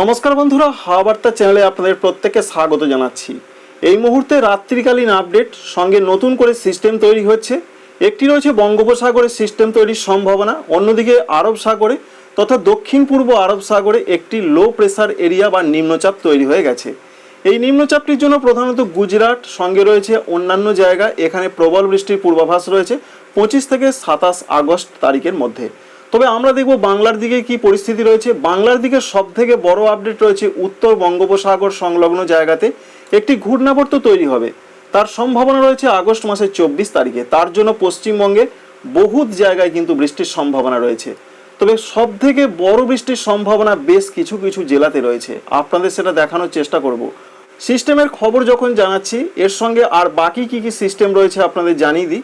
নমস্কার বন্ধুরা হাওয়া বার্তা চ্যানেলে আপনাদের প্রত্যেককে স্বাগত জানাচ্ছি। এই মুহূর্তে রাত্রিকালীন আপডেট, সঙ্গে নতুন করে সিস্টেম তৈরি হচ্ছে। একটি রয়েছে বঙ্গোপসাগরে সিস্টেম তৈরির সম্ভাবনা, অন্যদিকে আরব সাগরে তথা দক্ষিণ পূর্ব আরব সাগরে একটি লো প্রেসার এরিয়া বা নিম্নচাপ তৈরি হয়ে গেছে। এই নিম্নচাপটির জন্য প্রধানত গুজরাট, সঙ্গে রয়েছে অন্যান্য জায়গা, এখানে প্রবল বৃষ্টির পূর্বাভাস রয়েছে পঁচিশ থেকে সাতাশ আগস্ট তারিখের মধ্যে। তবে আমরা দেখব বাংলার দিকে কি পরিস্থিতি রয়েছে। বাংলার দিকে সব থেকে বড় আপডেট রয়েছে উত্তর বঙ্গোপসাগর সংলগ্ন জায়গাতে। একটি ঘূর্ণাবর্ত তৈরি হবে। তার সম্ভাবনা রয়েছে আগস্ট মাসের চব্বিশ তারিখে। তার জন্য পশ্চিমবঙ্গে বহুত জায়গায় কিন্তু বৃষ্টির সম্ভাবনা রয়েছে। তবে সব থেকে বড় বৃষ্টির সম্ভাবনা বেশ কিছু কিছু জেলাতে রয়েছে। আপনাদের সেটা দেখানোর চেষ্টা করব। সিস্টেমের খবর যখন জানাচ্ছি, এর সঙ্গে আর বাকি কি কি সিস্টেম রয়েছে আপনাদের জানিয়ে দিই।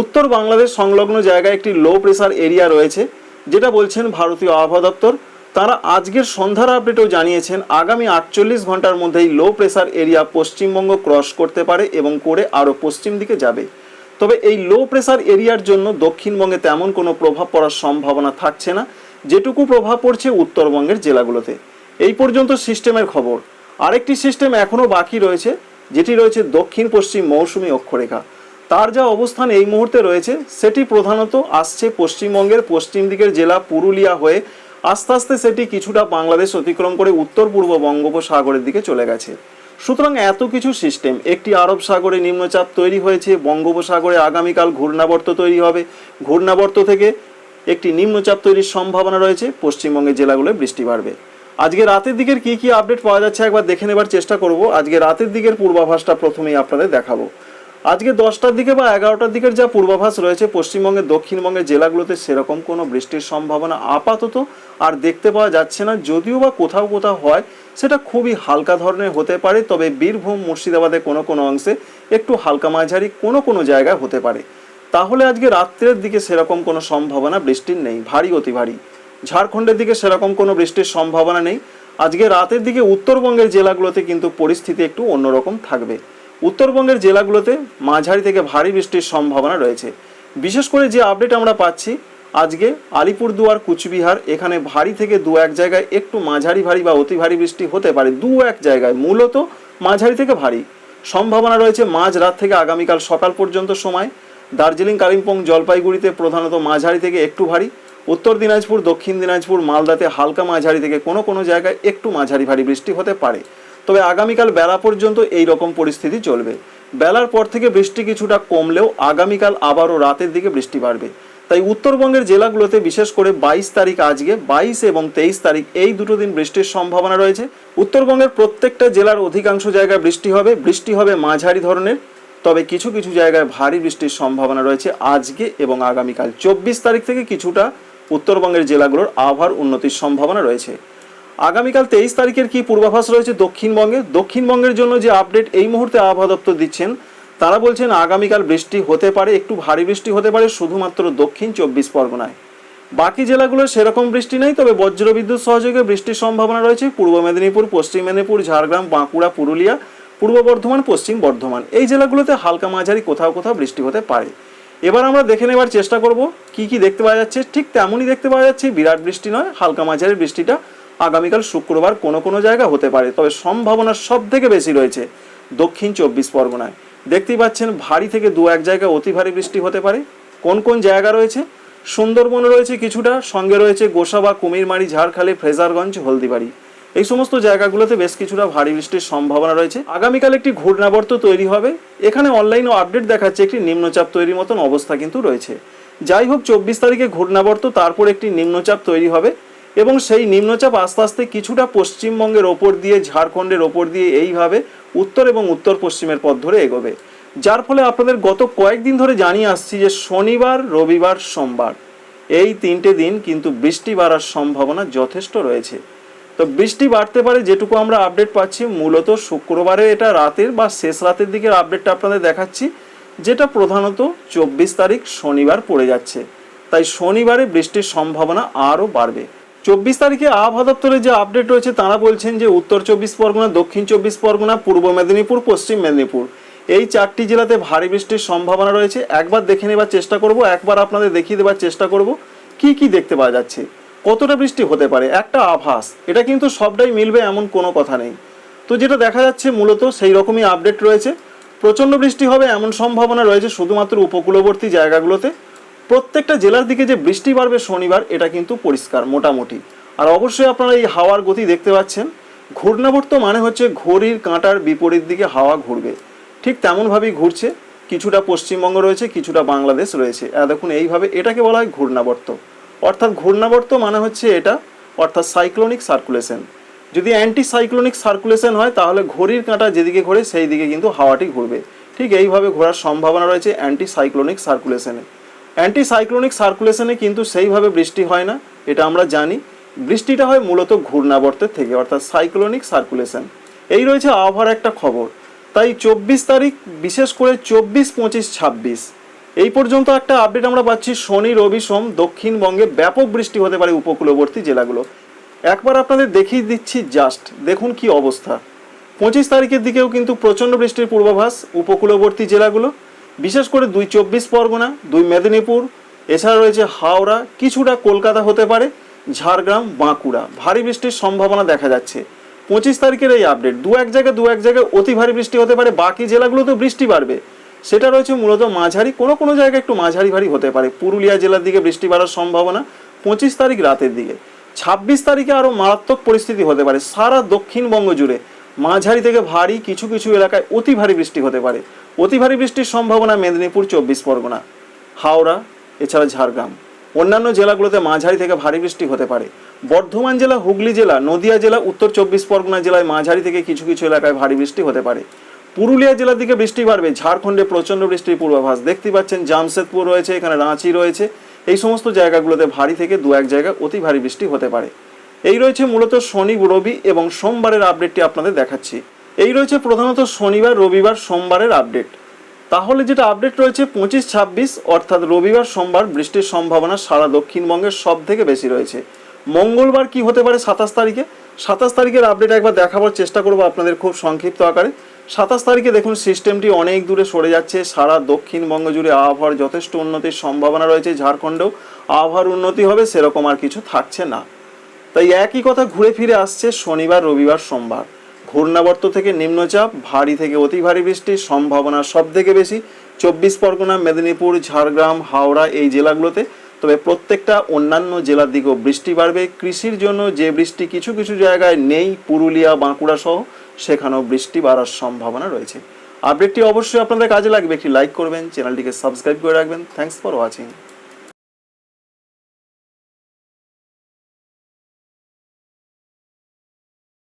উত্তর বাংলাদেশ সংলগ্ন জায়গায় একটি লো প্রেসার এরিয়া রয়েছে। যেটা বলছেন ভারতীয় আবহাওয়া দপ্তর, তারা আজকের সন্ধ্যার আপডেটেও জানিয়েছেন, আগামী আটচল্লিশ ঘণ্টার মধ্যেই low pressure area Paschimbanga cross করতে পারে এবং করে আরও পশ্চিম দিকে যাবে। তবে এই লো প্রেসার এরিয়ার জন্য দক্ষিণবঙ্গে তেমন কোনো প্রভাব পড়ার সম্ভাবনা থাকছে না, যেটুকু প্রভাব পড়ছে উত্তরবঙ্গের জেলাগুলোতে। এই পর্যন্ত সিস্টেমের খবর। আরেকটি সিস্টেম এখনও বাকি রয়েছে, যেটি রয়েছে দক্ষিণ পশ্চিম মৌসুমী অক্ষরেখা। তার যা অবস্থান এই মুহূর্তে রয়েছে, সেটি প্রধানত আসছে পশ্চিমবঙ্গের পশ্চিম দিকের জেলা পুরুলিয়া হয়ে আস্তে আস্তে সেটি কিছুটা বাংলাদেশ অতিক্রম করে উত্তর পূর্ব বঙ্গোপসাগরের দিকে চলে গেছে। সুতরাং এত কিছু সিস্টেম একটি আরব সাগরে নিম্নচাপ তৈরি হয়েছে, বঙ্গোপসাগরে আগামীকাল ঘূর্ণাবর্ত তৈরি হবে। ঘূর্ণাবর্ত থেকে একটি নিম্নচাপ তৈরির সম্ভাবনা রয়েছে, পশ্চিমবঙ্গের জেলাগুলোয় বৃষ্টি বাড়বে। আজকে রাতের দিকের কি কি আপডেট পাওয়া যাচ্ছে একবার দেখে নেবার চেষ্টা করব। আজকে রাতের দিকের পূর্বাভাসটা প্রথমেই আপনাদের দেখাবো। আজকে দশটার দিকে বা এগারোটার দিকের যা পূর্বাভাস রয়েছে পশ্চিমবঙ্গের দক্ষিণবঙ্গের জেলাগুলোতে সেরকম কোনো বৃষ্টির সম্ভাবনা আপাতত আর দেখতে পাওয়া যাচ্ছে না। যদিও বা কোথাও কোথাও হয়, সেটা খুবই হালকা ধরনের হতে পারে, তবে বীরভূম, মুর্শিদাবাদে কোনো কোনো অংশে একটু হালকা মাঝারি কোনো কোনো জায়গায় হতে পারে। তাহলে আজকে রাত্রের দিকে সেরকম কোনো সম্ভাবনা বৃষ্টির নেই, ভারী অতি ভারী। ঝাড়খণ্ডের দিকে সেরকম কোনো বৃষ্টির সম্ভাবনা নেই। আজকে রাতের দিকে উত্তরবঙ্গের জেলাগুলোতে কিন্তু পরিস্থিতি একটু অন্যরকম থাকবে। উত্তরবঙ্গের জেলাগুলোতে মাঝারি থেকে ভারী বৃষ্টির সম্ভাবনা রয়েছে। বিশেষ করে যে আপডেট আমরা পাচ্ছি, আজকে আলিপুরদুয়ার, কুচবিহার, এখানে ভারী থেকে দু এক জায়গায় একটু মাঝারি ভারী বা অতি ভারী বৃষ্টি হতে পারে। দু এক জায়গায়, মূলত মাঝারি থেকে ভারী। সম্ভাবনা রয়েছে মাঝ রাত থেকে আগামীকাল সকাল পর্যন্ত সময়। দার্জিলিং, কালিম্পং, জলপাইগুড়িতে প্রধানত মাঝারি থেকে একটু ভারী। উত্তর দিনাজপুর, দক্ষিণ দিনাজপুর, মালদাতে হালকা মাঝারি থেকে কোনো কোনো জায়গায় একটু মাঝারি ভারী বৃষ্টি হতে পারে। তবে আগামীকাল বেলা পর্যন্ত এই রকম পরিস্থিতি চলবে। বেলার পর থেকে বৃষ্টি কিছুটা কমলেও আগামীকাল আবারও রাতের দিকে বৃষ্টি বাড়বে। তাই উত্তরবঙ্গের জেলাগুলোতে বিশেষ করে বাইশ তারিখ আজকে, বাইশ এবং তেইশ তারিখ এই দুটো দিন বৃষ্টির সম্ভাবনা রয়েছে। উত্তরবঙ্গের প্রত্যেকটা জেলার অধিকাংশ জায়গায় বৃষ্টি হবে বৃষ্টি হবে মাঝারি ধরনের, তবে কিছু কিছু জায়গায় ভারী বৃষ্টির সম্ভাবনা রয়েছে আজকে এবং আগামীকাল। চব্বিশ তারিখ থেকে কিছুটা উত্তরবঙ্গের জেলাগুলোর আবহাওয়ার উন্নতির সম্ভাবনা রয়েছে। আগামীকাল তেইশ তারিখের কি পূর্বাভাস রয়েছে দক্ষিণবঙ্গে? দক্ষিণবঙ্গের জন্য যে আপডেট এই মুহূর্তে আবহাওয়া দপ্তর দিচ্ছেন, তারা বলছেন আগামীকাল বৃষ্টি হতে পারে, একটু ভারী বৃষ্টি হতে পারে, শুধুমাত্র দক্ষিণ চব্বিশ পরগনায়। বাকি জেলাগুলোর সেরকম বৃষ্টি নেই, তবে বজ্রবিদ্যুৎ সহযোগে বৃষ্টির সম্ভাবনা রয়েছে। পূর্ব মেদিনীপুর, পশ্চিম মেদিনীপুর, ঝাড়গ্রাম, বাঁকুড়া, পুরুলিয়া, পূর্ব বর্ধমান, পশ্চিম বর্ধমান। এই জেলাগুলোতে হালকা মাঝারি কোথাও কোথাও বৃষ্টি হতে পারে। এবার আমরা দেখে নেবার চেষ্টা করব, কি কি দেখতে পাওয়া যাচ্ছে। ঠিক তেমনই দেখতে পাওয়া যাচ্ছে, বিরাট বৃষ্টি নয়, হালকা মাঝারি বৃষ্টিটা আগামীকাল শুক্রবার কোনো কোনো জায়গা হতে পারে, তবে সম্ভাবনা সব থেকে বেশি রয়েছে দক্ষিণ চব্বিশ পরগনায়। দেখতেই পাচ্ছেন, ভারী থেকে দু এক জায়গায় অতি ভারী বৃষ্টি হতে পারে। কোন কোন জায়গা রয়েছে? সুন্দরবনে রয়েছে কিছুটা, সঙ্গে রয়েছে গোসাবা কুমিরমারি, ঝাড়খালি, ফ্রেজারগঞ্জ, হলদিবাড়ি। এই সমস্ত জায়গাগুলোতে বেশ কিছুটা ভারী বৃষ্টির সম্ভাবনা রয়েছে। আগামীকাল একটি ঘূর্ণাবর্ত তৈরি হবে। এখানে অনলাইনে আপডেট দেখাচ্ছে একটি নিম্নচাপ তৈরির মতন অবস্থা কিন্তু রয়েছে। যাই হোক, চব্বিশ তারিখে ঘূর্ণাবর্ত, তারপর একটি নিম্নচাপ তৈরি হবে। এবং সেই নিম্নচাপ আস্তে আস্তে কিছুটা পশ্চিমবঙ্গের ওপর দিয়ে, ঝাড়খণ্ডের ওপর দিয়ে এইভাবে উত্তর এবং উত্তর পশ্চিমের পথ ধরে এগোবে। যার ফলে আপনাদের গত কয়েকদিন ধরে জানিয়ে আসছি যে শনিবার, রবিবার, সোমবার এই তিনটে দিন কিন্তু বৃষ্টি বাড়ার সম্ভাবনা যথেষ্ট রয়েছে। তো বৃষ্টি বাড়তে পারে যেটুকু আমরা আপডেট পাচ্ছি, মূলত শুক্রবারে এটা রাতের বা শেষ রাতের দিকের আপডেটটা আপনাদের দেখাচ্ছি, যেটা প্রধানত চব্বিশ তারিখ শনিবার পড়ে যাচ্ছে। তাই শনিবারে বৃষ্টির সম্ভাবনা আরও বাড়বে। চব্বিশ তারিখে আবহাওয়া দপ্তরের যে আপডেট রয়েছে তারা বলছেন যে উত্তর চব্বিশ পরগনা, দক্ষিণ চব্বিশ পরগনা, পূর্ব মেদিনীপুর, পশ্চিম মেদিনীপুর। এই চারটি জেলাতে ভারী বৃষ্টির সম্ভাবনা রয়েছে। একবার দেখে নেবার চেষ্টা করব, একবার আপনাদের দেখিয়ে দেওয়ার চেষ্টা করব, কি কি দেখতে পাওয়া যাচ্ছে, কতটা বৃষ্টি হতে পারে, একটা আভাস, এটা কিন্তু সবটাই মিলবে এমন কোনো কথা নেই। তো যেটা দেখা যাচ্ছে মূলত সেই রকমই আপডেট রয়েছে। প্রচণ্ড বৃষ্টি হবে এমন সম্ভাবনা রয়েছে শুধুমাত্র উপকূলবর্তী জায়গাগুলোতে। প্রত্যেকটা জেলার দিকে যে বৃষ্টি বাড়বে শনিবার, এটা কিন্তু পরিষ্কার, মোটামুটি। আর অবশ্যই আপনারা এই হাওয়ার গতি দেখতে পাচ্ছেন। ঘূর্ণাবর্ত মানে হচ্ছে ঘড়ির কাঁটার বিপরীত দিকে হাওয়া ঘুরবে। ঠিক তেমনভাবেই ঘুরছে। কিছুটা পশ্চিমবঙ্গ রয়েছে, কিছুটা বাংলাদেশ রয়েছে। দেখুন, এইভাবে এটাকে বলা হয় ঘূর্ণাবর্ত। অর্থাৎ ঘূর্ণাবর্ত মানে হচ্ছে এটা, অর্থাৎ সাইক্লোনিক সার্কুলেশন যদি অ্যান্টি সাইক্লোনিক সার্কুলেশন হয়, তাহলে ঘড়ির কাঁটা যেদিকে ঘোরে সেই দিকে কিন্তু হাওয়াটি ঘুরবে। ঠিক এইভাবে ঘোরার সম্ভাবনা রয়েছে অ্যান্টি সাইক্লোনিক সার্কুলেশনে অ্যান্টি সাইক্লোনিক সার্কুলেশনে কিন্তু সেইভাবে বৃষ্টি হয় না, এটা আমরা জানি। বৃষ্টিটা হয় মূলত ঘূর্ণাবর্তের থেকে, অর্থাৎ সাইক্লোনিক সার্কুলেশন এই রয়েছে আবহাওয়ার একটা খবর। তাই চব্বিশ তারিখ, বিশেষ করে চব্বিশ, পঁচিশ, ছাব্বিশ, এই পর্যন্ত একটা আপডেট আমরা পাচ্ছি শনি, রবি, সোম, দক্ষিণবঙ্গে ব্যাপক বৃষ্টি হতে পারে উপকূলবর্তী জেলাগুলো। একবার আপনাদের দেখিয়ে দিচ্ছি জাস্ট দেখুন কি অবস্থা। পঁচিশ তারিখের দিকেও কিন্তু প্রচণ্ড বৃষ্টির পূর্বাভাস উপকূলবর্তী জেলাগুলো। বিশেষ করে দুই চব্বিশ পরগনা, দুই মেদিনীপুর, এছাড়া রয়েছে হাওড়া, কিছুটা কলকাতা হতে পারে, ঝাড়গ্রাম, বাঁকুড়া। ভারী বৃষ্টির সম্ভাবনা দেখা যাচ্ছে। পঁচিশ তারিখের এই আপডেট দু এক জায়গায় দু এক জায়গায় অতি ভারী বৃষ্টি হতে পারে, বাকি জেলাগুলোতেও বৃষ্টি বাড়বে। সেটা রয়েছে মূলত মাঝারি, কোনো কোনো জায়গায় একটু মাঝারি ভারী হতে পারে। পুরুলিয়া জেলার দিকে বৃষ্টি বাড়ার সম্ভাবনা পঁচিশ তারিখ রাতের দিকে। ছাব্বিশ তারিখে আরও মারাত্মক পরিস্থিতি হতে পারে, সারা দক্ষিণবঙ্গ জুড়ে। মাঝারি থেকে ভারী কিছু কিছু এলাকায় অতি ভারী বৃষ্টি হতে পারে। অতি ভারী বৃষ্টির সম্ভাবনা মেদিনীপুর, চব্বিশ পরগনা। হাওড়া, এছাড়া ঝাড়গ্রাম। অন্যান্য জেলাগুলোতে মাঝারি থেকে ভারী বৃষ্টি হতে পারে। বর্ধমান জেলা, হুগলি জেলা, নদিয়া জেলা, উত্তর চব্বিশ পরগনা জেলায় মাঝারি থেকে কিছু কিছু এলাকায় ভারী বৃষ্টি হতে পারে। পুরুলিয়া জেলার দিকে বৃষ্টি বাড়বে। ঝাড়খণ্ডে প্রচণ্ড বৃষ্টির পূর্বাভাস দেখতে পাচ্ছেন। জামশেদপুর রয়েছে, এখানে রাঁচি রয়েছে। এই সমস্ত জায়গাগুলোতে ভারী থেকে দু এক জায়গা অতি ভারী বৃষ্টি হতে পারে। এই রয়েছে মূলত শনি, রবি এবং সোমবারের আপডেটটি আপনাদের দেখাচ্ছি। এই রয়েছে প্রধানত শনিবার, রবিবার, সোমবারের আপডেট তাহলে যেটা আপডেট রয়েছে, পঁচিশ, ছাব্বিশ, অর্থাৎ রবিবার, সোমবার বৃষ্টির সম্ভাবনা সারা দক্ষিণবঙ্গের সব থেকে বেশি রয়েছে। মঙ্গলবার কি হতে পারে সাতাশ তারিখে? সাতাশ তারিখের আপডেট একবার দেখাবার চেষ্টা করব আপনাদের খুব সংক্ষিপ্ত আকারে। সাতাশ তারিখে দেখুন সিস্টেমটি অনেক দূরে সরে যাচ্ছে। সারা দক্ষিণবঙ্গ জুড়ে আবহাওয়ার যথেষ্ট উন্নতির সম্ভাবনা রয়েছে ঝাড়খণ্ডেও। আবহাওয়ার উন্নতি হবে, সেরকম আর কিছু থাকছে না। তাই একই কথা ঘুরে ফিরে আসছে শনিবার, রবিবার, সোমবার। ঘূর্ণাবর্ত থেকে নিম্নচাপ, ভারী থেকে অতি ভারী বৃষ্টির সম্ভাবনা সব থেকে বেশি চব্বিশ পরগনা, মেদিনীপুর, ঝাড়গ্রাম, হাওড়া এই জেলাগুলোতে। তবে প্রত্যেকটা অন্যান্য জেলার দিকেও বৃষ্টি বাড়বে। কৃষির জন্য যে বৃষ্টি কিছু কিছু জায়গায় নেই, পুরুলিয়া, বাঁকুড়া সহ, সেখানেও বৃষ্টি বাড়ার সম্ভাবনা রয়েছে। আপডেটটি অবশ্যই আপনাদের কাজে লাগবে। একটি লাইক করবেন, চ্যানেলটিকে সাবস্ক্রাইব করে রাখবেন। Thanks for watching